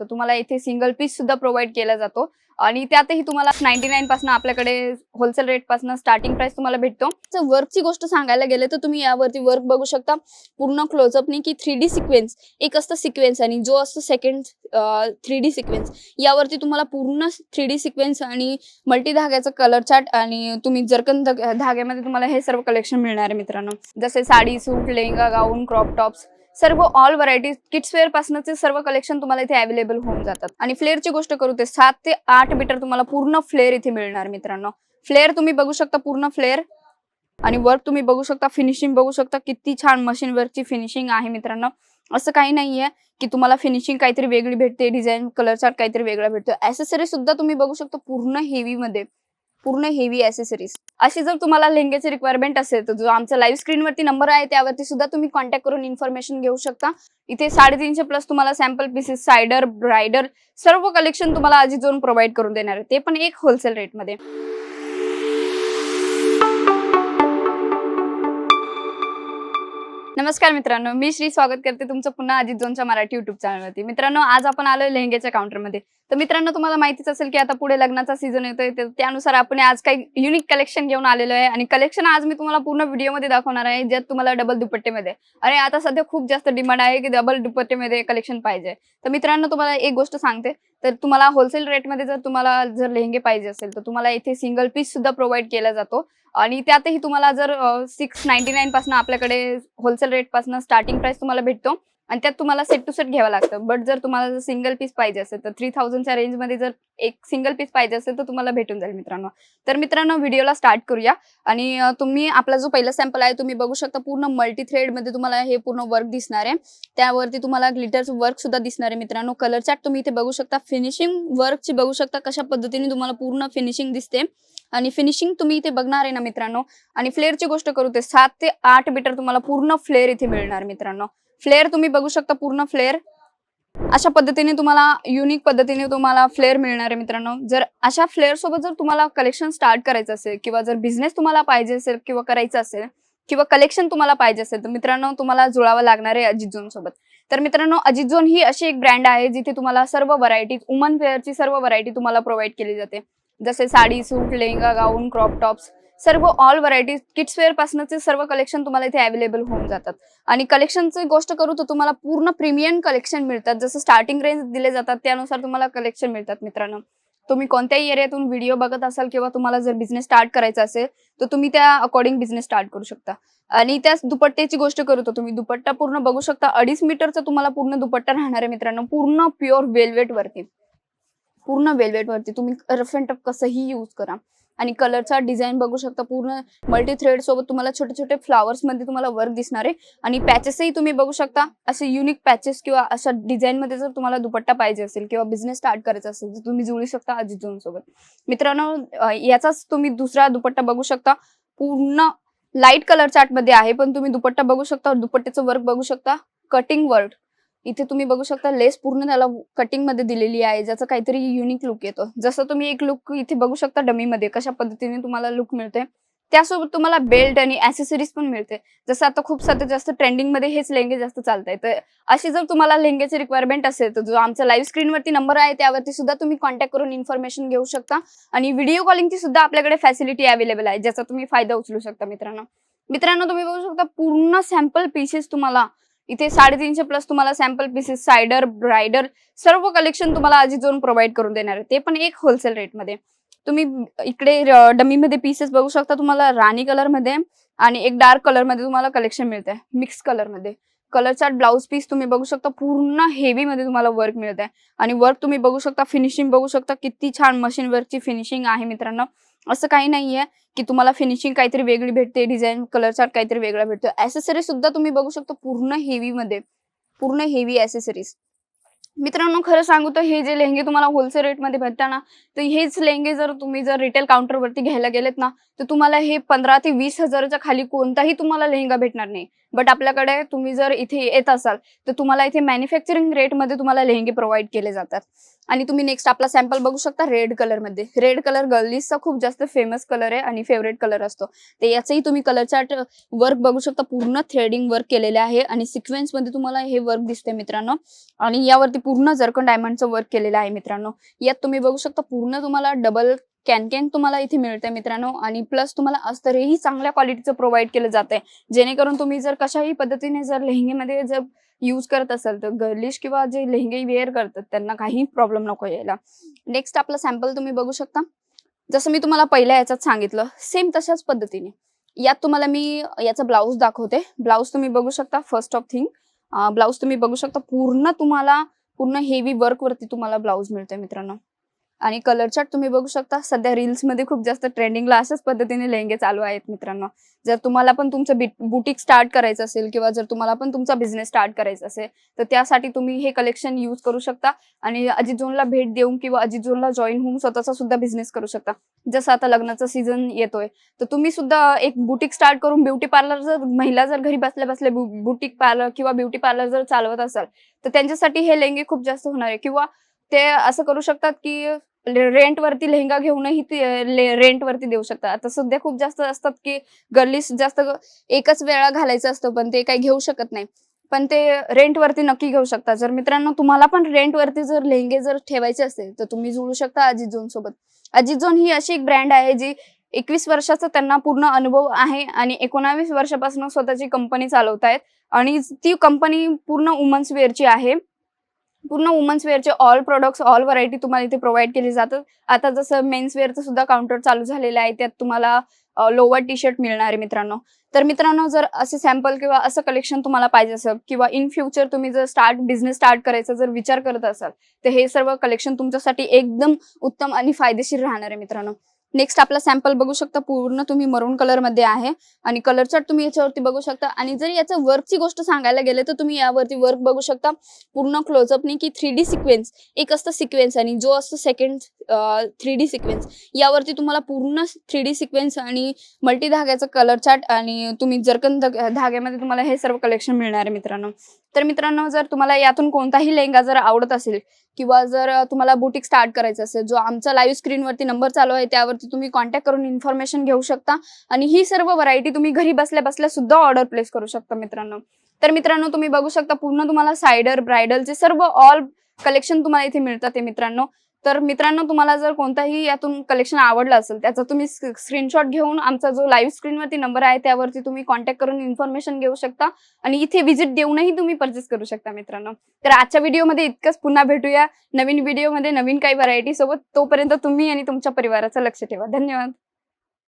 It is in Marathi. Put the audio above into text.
तर तुम्हाला इथे सिंगल पीस सुद्धा प्रोव्हाइड केला जातो. आणि त्यातही तुम्हाला नाईन्टी नाईन पासून आपल्याकडे होलसेल रेटपासून स्टार्टिंग प्राइस तुम्हाला भेटतो. वर्कची गोष्ट सांगायला गेले तर तुम्ही यावरती वर्क बघू शकता. पूर्ण क्लोजअपनी की थ्री डी सिक्वेन्स एक असतं सिक्वेन्स आणि जो असतो सेकंड थ्री डी सिक्वेन्स यावरती तुम्हाला पूर्ण थ्री डी सिक्वेन्स आणि मल्टी धाग्याचं कलर चार्ट आणि तुम्ही जरकन धाग्यामध्ये तुम्हाला हे सर्व कलेक्शन मिळणार आहे मित्रांनो. जसे sari suit lehenga gown crop tops सर्व ऑल व्हरायटी किड्स वेअर पासूनचे सर्व कलेक्शन तुम्हाला इथे अवेलेबल होऊन जातात. आणि फ्लेअरची गोष्ट करू ते सात ते आठ मीटर तुम्हाला पूर्ण फ्लेअर इथे मिळणार मित्रांनो. फ्लेअर तुम्ही बघू शकता पूर्ण फ्लेअर आणि वर्क तुम्ही बघू शकता फिनिशिंग बघू शकता किती छान मशीन वर्कची फिनिशिंग आहे मित्रांनो. असं काही नाहीये की तुम्हाला फिनिशिंग काहीतरी वेगळी भेटते डिझाईन कलर चार्ट काहीतरी वेगळा भेटतो. ऍसेसरी सुद्धा तुम्ही बघू शकता पूर्ण हेवी मध्ये. पूर्ण हेवी ऍसेसरीज अशी जर तुम्हाला लेहंग्याची रिक्वायरमेंट असेल तर जो आमचा लाईव्ह स्क्रीनवरती नंबर आहे त्यावरती सुद्धा तुम्ही कॉन्टॅक्ट करून इन्फॉर्मेशन घेऊ शकता. इथे साडेतीनशे प्लस तुम्हाला सॅम्पल पीसेस सायडर ब्रायडर सर्व कलेक्शन तुम्हाला आजी जोन प्रोव्हाइड करून देणार आहे. ते पण एक होलसेल रेटमध्ये नमस्कार मित्रांनो मी श्री स्वागत करते तुमचं पुन्हा अजित जोनच्या मराठी युट्यूब चॅनलवरती मित्रांनो आज आपण आलोय लेहंग्याच्या काउंटरमध्ये तर मित्रांनो तुम्हाला माहितीच असेल की आता पुढे लग्नाचा सीझन येतोय त्यानुसार आपण आज काही युनिक कलेक्शन घेऊन आलेलो आहे. आणि कलेक्शन आज मी तुम्हाला पूर्ण व्हिडिओमध्ये दाखवणार आहे ज्यात तुम्हाला डबल दुपट्टेमध्ये. अरे आता सध्या खूप जास्त डिमांड आहे की डबल दुपट्टेमध्ये कलेक्शन पाहिजे. तर मित्रांनो तुम्हाला एक गोष्ट सांगते. तर तुम्हाला होलसेल रेटमध्ये जर तुम्हाला जर लेहंगे पाहिजे असेल तर तुम्हाला इथे सिंगल पीस सुद्धा प्रोव्हाइड केला जातो. आणि त्यातही तुम्हाला जर सिक्स नाईन्टी नाईन पासून आपल्याकडे होलसेल रेटपासून स्टार्टिंग प्राइस तुम्हाला भेटतो. आणि त्यात तुम्हाला सेट टू सेट घ्यावं लागतं. बट जर तुम्हाला जर सिंगल पीस पाहिजे असेल तर थ्री थाउजंडच्या रेंजमध्ये जर एक सिंगल पीस पाहिजे असेल तर तुम्हाला भेटून जाईल मित्रांनो. तर मित्रांनो व्हिडिओला स्टार्ट करूया. आणि तुम्ही आपला जो पहिला सॅम्पल आहे तुम्ही बघू शकता पूर्ण मल्टी थ्रेडमध्ये तुम्हाला हे पूर्ण वर्क दिसणार आहे. त्यावरती तुम्हाला ग्लिटरचं वर्क सुद्धा दिसणार आहे मित्रांनो. कलर चार्ट तुम्ही इथे बघू शकता. फिनिशिंग वर्कची बघू शकता कशा पद्धतीने तुम्हाला पूर्ण फिनिशिंग दिसते. आणि फिनिशिंग तुम्ही इथे बघणार आहे ना मित्रांनो. आणि फ्लेअरची गोष्ट करू ते सात ते आठ मीटर तुम्हाला पूर्ण फ्लेअर इथे मिळणार मित्रांनो. फ्लेअर तुम्ही बघू शकता पूर्ण फ्लेअर अशा पद्धतीने तुम्हाला युनिक पद्धतीने तुम्हाला फ्लेअर मिळणार आहे मित्रांनो. जर अशा फ्लेअर सोबत जर तुम्हाला कलेक्शन स्टार्ट करायचं असेल किंवा जर बिझनेस तुम्हाला पाहिजे असेल किंवा करायचं असेल किंवा कलेक्शन तुम्हाला पाहिजे असेल तर मित्रांनो तुम्हाला जुळावं लागणार आहे अजित झोन सोबत. तर मित्रांनो अजित झोन ही अशी एक ब्रँड आहे जिथे तुम्हाला सर्व व्हरायटी वुमन वेअरची सर्व व्हरायटी तुम्हाला प्रोव्हाइड केली जाते. जसे sari suit lehenga gown crop tops सर्व ऑल व्हरायटी किड्स वेअर पासूनचे सर्व कलेक्शन तुम्हाला इथे अवेलेबल होऊन जातात. आणि कलेक्शनची गोष्ट करू तर तुम्हाला पूर्ण प्रीमियम कलेक्शन मिळतात. जसं स्टार्टिंग रेंज दिले जातात त्यानुसार तुम्हाला कलेक्शन मिळतात मित्रांनो. तुम्ही कोणत्याही एरियातून व्हिडिओ बघत असाल किंवा तुम्हाला जर बिझनेस स्टार्ट करायचा असेल तर तुम्ही त्या अकॉर्डिंग बिझनेस स्टार्ट करू शकता. आणि त्याच दुपट्ट्याची गोष्ट करू तर तुम्ही दुपट्टा पूर्ण बघू शकता. अडीच मीटरचा तुम्हाला पूर्ण दुपट्टा राहणार आहे मित्रांनो. पूर्ण प्युअर वेल्वेट वरती. पूर्ण वेल्वेट वरती. तुम्ही रफ अँड टफ कसंही यूज करा. आणि कलरचा डिझाईन बघू शकता. पूर्ण मल्टी थ्रेड सोबत तुम्हाला छोटे छोटे फ्लावर्समध्ये तुम्हाला वर्क दिसणार आहे. आणि पॅचेसही तुम्ही बघू शकता. असे युनिक पॅचेस किंवा अशा डिझाईन मध्ये जर तुम्हाला दुपट्टा पाहिजे असेल किंवा बिझनेस स्टार्ट करायचा असेल तर तुम्ही जुळू शकता अजिजून सोबत. मित्रांनो याचाच तुम्ही दुसरा दुपट्टा बघू शकता. पूर्ण लाइट कलर चार्टमध्ये आहे पण तुम्ही दुपट्टा बघू शकता. दुपट्ट्याचं वर्क बघू शकता. कटिंग वर्क इथे तुम्ही बघू शकता लेस पूर्ण त्याला कटिंगमध्ये दिलेली आहे ज्याचा काहीतरी युनिक लुक येतो. जसं तुम्ही एक लुक इथे बघू शकता डमी मध्ये कशा पद्धतीने तुम्हाला लुक मिळते त्यासोबत तुम्हाला बेल्ट आणि ऍसेसरीज पण मिळते. जसं आता खूप सध्या जास्त ट्रेंडिंगमध्ये हेच लेंगे जास्त चालत आहे तर अशी जर तुम्हाला लेहंग्याची रिक्वायरमेंट असेल तर जो आमचा लाईव्ह स्क्रीनवरती नंबर आहे त्यावरती सुद्धा तुम्ही कॉन्टॅक्ट करून इन्फॉर्मेशन घेऊ शकता. आणि व्हिडिओ कॉलिंगची सुद्धा आपल्याकडे फॅसिलिटी अवेलेबल आहे ज्याचा तुम्ही फायदा उचलू शकता मित्रांनो. मित्रांनो तुम्ही बघू शकता पूर्ण सॅम्पल पीसेस तुम्हाला इथे साडेतीनशे प्लस तुम्हाला सॅम्पल पीसेस सायडर ब्रायडर सर्व कलेक्शन तुम्हाला आजी जोन प्रोव्हाइड करून देणार आहे. ते पण एक होलसेल रेटमध्ये तुम्ही इकडे डमीमध्ये पीसेस बघू शकता तुम्हाला राणी कलरमध्ये आणि एक डार्क कलरमध्ये तुम्हाला कलेक्शन मिळते मिक्स कलरमध्ये. कलर चार्ट ब्लाऊज पीस तुम्ही बघू शकता पूर्ण हेवी मध्ये तुम्हाला वर्क मिळत आहे आणि वर्क तुम्ही बघू शकता फिनिशिंग बघू शकता किती छान मशीन वर्कची फिनिशिंग आहे मित्रांनो. असं काही नाहीये की तुम्हाला फिनिशिंग काहीतरी वेगळी भेटते डिझाईन कलर चार्ट काहीतरी वेगळा भेटतो ऍसेसरीज सुद्धा तुम्ही बघू शकता पूर्ण हेवी मध्ये. पूर्ण हेवी ऍसेसरीज मित्रांनो खरं सांगू तर हे जे लेहंगे तुम्हाला होलसेल रेटमध्ये भेटतात ना तर हेच लेहंगे जर तुम्ही जर रिटेल काउंटरवरती घ्यायला गेलेत ना तर तुम्हाला हे पंधरा ते वीस हजाराच्या खाली कोणताही तुम्हाला लेहंगा भेटणार नाही. बट आपल्याकडे तुम्ही जर इथे येत असाल तर तुम्हाला इथे मॅन्युफॅक्चरिंग रेटमध्ये तुम्हाला लेहंगे प्रोव्हाइड केले जातात. आणि तुम्ही नेक्स्ट आपला सॅम्पल बघू शकता रेड कलरमध्ये. रेड कलर गर्लीजचा खूप जास्त फेमस कलर आहे आणि फेवरेट कलर असतो. ते याचंही तुम्ही कलर चार्ट वर्क बघू शकता. पूर्ण थ्रेडिंग वर्क केलेले आहे आणि सिक्वेन्समध्ये तुम्हाला हे वर्क दिसते मित्रांनो. आणि यावरती पूर्ण जरकन डायमंडचं वर्क केलेलं आहे मित्रांनो. यात तुम्ही बघू शकता पूर्ण तुम्हाला डबल कॅन कॅन तुम्हाला इथे मिळतंय मित्रांनो. आणि प्लस तुम्हाला अस्तरही चांगल्या क्वालिटीचं प्रोव्हाइड केलं जात आहे जेणेकरून तुम्ही जर कशाही पद्धतीने जर लेहंगेमध्ये जर यूज करत असाल तर गर्लिश किंवा जे लेहंगे वेअर करतात त्यांना काही प्रॉब्लेम नको यायला. नेक्स्ट आपलं सॅम्पल तुम्ही बघू शकता. जसं मी तुम्हाला पहिल्या याच्यात सांगितलं सेम तशाच पद्धतीने. यात तुम्हाला मी याचा ब्लाऊज दाखवते. ब्लाऊज तुम्ही बघू शकता फर्स्ट ऑफ थिंग ब्लाऊज तुम्ही बघू शकता पूर्ण तुम्हाला पूर्ण हेवी वर्क वरती तुम्हाला ब्लाऊज मिळतोय मित्रांनो. आणि कलर चार्ट तुम्ही बघू शकता. सध्या रील्समध्ये खूप जास्त ट्रेंडिंगला अशाच पद्धतीने लेहंगे चालू आहेत मित्रांनो. जर तुम्हाला पण तुमचं बुटीक स्टार्ट करायचं असेल किंवा जर तुम्हाला पण तुमचा बिझनेस स्टार्ट करायचा असेल तर त्यासाठी तुम्ही हे कलेक्शन यूज करू शकता. आणि अजिजोनला भेट देऊन किंवा अजिजोनला जॉईन होऊन स्वतःचा सुद्धा बिझनेस करू शकता. जसं आता लग्नाचा सीझन येतोय तर तुम्ही सुद्धा एक बुटीक स्टार्ट करून ब्युटी पार्लर जर महिला जर घरी बसल्या बसल्या बुटीक पार्लर किंवा ब्युटी पार्लर जर चालवत असाल तर त्यांच्यासाठी हे लेहंगे खूप जास्त होणार आहे. किंवा ते असं करू शकतात की म्हणजे रेंट वरती लेहंगा घेऊनही रेंट वरती देऊ शकतात. आता सध्या खूप जास्त असतात की गर्लीस जास्त एकच वेळा घालायचं असतं पण ते काही घेऊ शकत नाही. पण ते रेंट वरती नक्की घेऊ शकता जर मित्रांनो तुम्हाला पण रेंट वरती जर लेहंगे जर ठेवायचे असेल तर तुम्ही जुळू शकता अजित झोन सोबत अजित झोन ही अशी एक ब्रँड आहे जी एकवीस वर्षाचा त्यांना पूर्ण अनुभव आहे आणि एकोणावीस वर्षापासून स्वतःची कंपनी चालवतायत. आणि ती कंपनी पूर्ण वुमन्स वेअरची आहे. पूर्ण वुमन्स वेअरचे ऑल प्रोडक्ट्स ऑल व्हरायटी तुम्हाला इथे प्रोव्हाइड केली जातात. आता जसं मेन्स वेअरचं सुद्धा काउंटर चालू झालेलं आहे. त्यात तुम्हाला लोवर टी शर्ट मिळणार आहे मित्रांनो. तर मित्रांनो जर असे सॅम्पल किंवा असं कलेक्शन तुम्हाला पाहिजे असेल किंवा इन फ्युचर तुम्ही जर स्टार्ट बिझनेस स्टार्ट करायचा जर विचार करत असाल तर हे सर्व कलेक्शन तुमच्यासाठी एकदम उत्तम आणि फायदेशीर राहणार आहे मित्रांनो. नेक्स्ट आपला सॅम्पल बघू शकता पूर्ण तुम्ही मरून कलरमध्ये आहे. आणि कलर चार्ट तुम्ही याच्यावरती बघू शकता. आणि जर याचं वर्कची गोष्ट सांगायला गेले तर तुम्ही यावरती वर्क बघू शकता. पूर्ण क्लोजअपनी की थ्री डी सिक्वेन्स एक असतं सिक्वेन्स आणि जो असतो सेकंड थ्री डी सिक्वेन्स यावरती तुम्हाला पूर्ण थ्री डी सिक्वेन्स आणि मल्टी धाग्याचा कलर चार्ट आणि तुम्ही जरकन धाग्यामध्ये तुम्हाला हे सर्व कलेक्शन मिळणार आहे मित्रांनो. तर मित्रांनो जर तुम्हाला यातून कोणताही लेहंगा जर आवडत असेल किंवा जर तुम्हाला बुटीक स्टार्ट करायचं असेल जो आमचा लाईव्ह स्क्रीनवरती नंबर चालू आहे त्यावर वरती तुम्ही कॉन्टॅक्ट करून इन्फॉर्मेशन घेऊ शकता. आणि ही सर्व व्हरायटी तुम्ही घरी बसल्या बसल्या सुद्धा ऑर्डर प्लेस करू शकता मित्रांनो. तर मित्रांनो तुम्ही बघू शकता पूर्ण तुम्हाला सायडर ब्रायडलचे सर्व ऑल कलेक्शन तुम्हाला इथे मिळतात ते मित्रांनो. तर मित्रांनो तुम्हाला जर कोणताही यातून कलेक्शन आवडलं असेल त्याचा तुम्ही स्क्रीनशॉट घेऊन आमचा जो लाईव्ह स्क्रीनवरती नंबर आहे त्यावरती तुम्ही कॉन्टॅक्ट करून इन्फॉर्मेशन घेऊ शकता आणि इथे व्हिजिट देऊनही तुम्ही परचेस करू शकता मित्रांनो. तर आजच्या व्हिडिओमध्ये इतकंच. पुन्हा भेटूया नवीन व्हिडिओमध्ये नवीन काही व्हरायटी सोबत. तोपर्यंत तुम्ही आणि तुमच्या परिवाराचं लक्ष ठेवा. धन्यवाद.